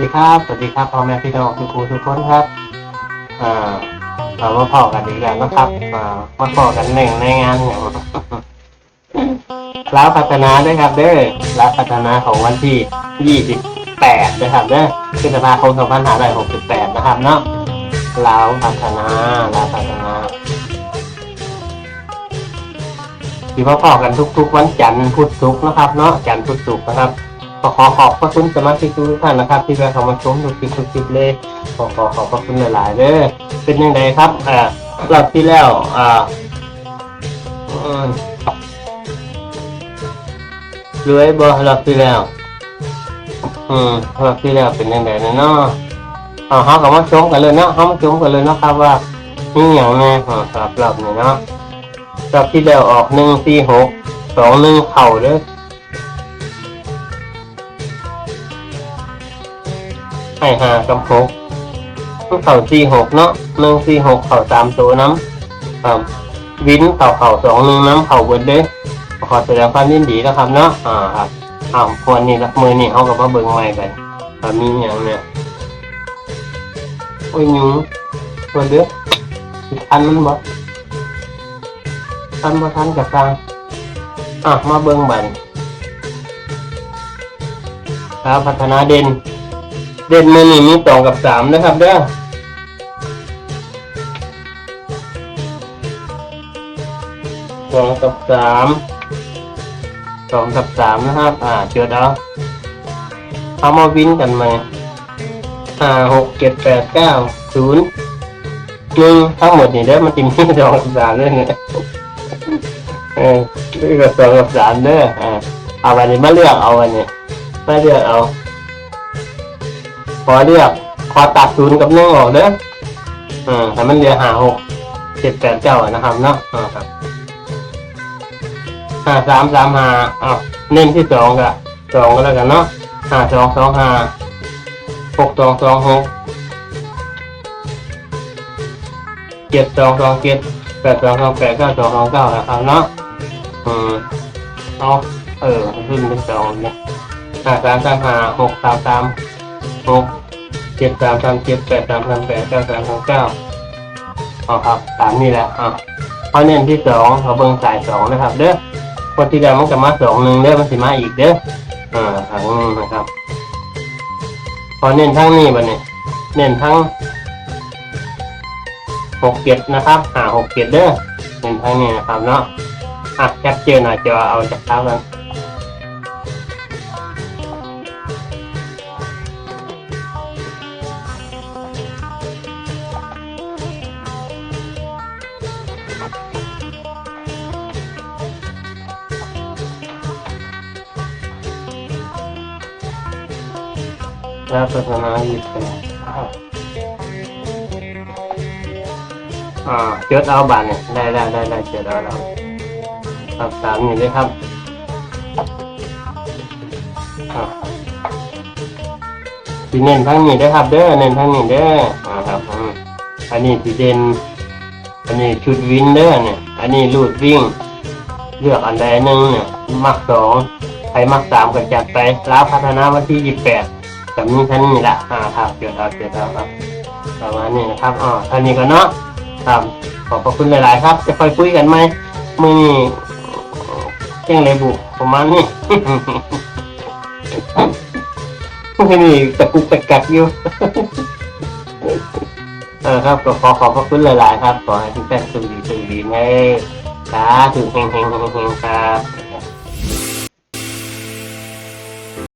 ดีครับ สวัสดีครับพ่อแม่พี่น้องทุกคนทุกคนครับอ่าเรามาพอกันอีกแล้วนะครับอ่ามาพอกันหนึ่งในงานอย่างร้าวพัฒนาด้วยครับเด้อร้าวพัฒนาของวันที่ 28นะครับเด้อพฤษภาคม2568 นะครับเนาะร้าวพัฒนาร้าวพัฒนาที่มาพอกันทุกๆ วันจันทร์พุธศุกร์นะครับ เนาะจันทร์พุธศุกร์นะครับ ขอขอขอบพระคุณสมาชิกทุกท่านนะครับ ที่ได้เข้ามาชมทุกคลิปทุกคลิปเลยขอขอขอบพระคุณหลายๆเลยเป็นยังไงครับอ่ารอบที่แล้วอ่าอรวยบ่รอบที่แล้ว อืมรอบที่แล้วเป็นยังไงนะเนาะเอาเขาก็มาชมกันเลยเนาะเขามาชมกันเลยเนาะครับว่านี่อย่างแน่อ๋อครับรอบนี้เนาะรอบที่แล้วออกหนึ่งสี่หกสองหนึ่งเข่าเลย ให้หากำหกเข่าสี่หกเนาะหนึ่งสี่หกเข่าสามตัวน้ำอ่าวินเข่าเข่าสองหนึ่งน้ำเข่าเบิดเด้ขอแสดงความยินดีนะครับเนาะอ่าครับอ้าววันนี้ละมือนี่เขากับมาเบิ่งใหม่กันอ่ามีอย่างเนี่ยโอ้ยยุงตัวเด้อทันมันบ่ทันบ่ทันกับกลางอะมาเบิ่งบันครับพัฒนาเด่น เด่นมือนี่มีสองกับสามนะครับเด้อสองกับสามสองกับสามนะครับ อ่าเจอแล้วเอามาวินกันไหมห้าหกเจ็ดแปดเก้าศูนย์หนึ่งทั้งหมดนี่เด้อมันติมีสองกับสามด้วยเนี่ยเออเลือกสองกับสามเด้ออ่าเอาวันนี้มาเลือกเอาวันนี้มาเลือกเอา ขอเลือกขอตัดศูนย์กับหนึ่งออกเด้ออ่าให้มันเหลือหาหกเจ็ดแปดเก้านะครับเนาะอ่าครับห้าสามสามห้าอ้าวเน้นที่สองกับสองก็แล้วกันเนาะห้าสองสองห้าหกสองสองหกเจ็ดสองสองเจ็ดแปดสองสองแปดเก้าสองสองเก้านะครับเนาะอืมเอาเออขึ้นเป็นสองเนี่ยห้าสามสามห้าหกสามสาม หกเจ็ดสามสามเจ็ดแปดสามสามแปดเก้าสามสามเก้าอ๋อครับตามนี่แหละอะเขาเน้นที่สองเขาเบิ่งสายสองนะครับ เด้อคนที่แล้วมันจะมาสองหนึ่งเด้อมันสิมาอีกเด้ออ่าทางนี้นะครับพอเน้นทั้งนี้บันนี้เน้นทั้งหกเจ็ดนะครับหาหกเจ็ดเด้อเน้นทั้งนี้นะครับเนาะอะแคปเจอหน้าจอเอาจากเท้ากัน แล้วพัฒนาอีกเป็นอ่าเจดเอาบานเนี่ยได้ได้ได้ได้เจดเอาแล้วครับตามนี้เลยครับอ่าสีเน้นทั้งนี้เด้อครับ เด้อเน้นทั้งนี้เด้ออ่าครับอันนี้สีเด่นอันนี้ชุดวินเด้อเนี่ย อันนี้ลูดวิ่ง เลือกอันใดหนึ่งเนี่ยมักสองใครมักสามก็จัดไปแล้วพัฒนาวันที่ยี่สิบแปด กับนี้ท่านนี่แหละอ่าครับเดี๋ยวครับเดี๋ยวครับประมาณนี้นะครับอ๋อท่านนี้ก็เนาะครับขอบพระคุณหลาย ๆ ครับ จะค่อยคุยกันไหมมือนี่แจ้งเลยบุประมาณนี้มือนี่ตะกุกตะกักอยู่เออครับก็ขอขอบพระคุณหลาย ๆ ครับขอให้ทุกท่านสุขดีสุขดีไงสาธุเฮงเฮงเฮงเฮงครับ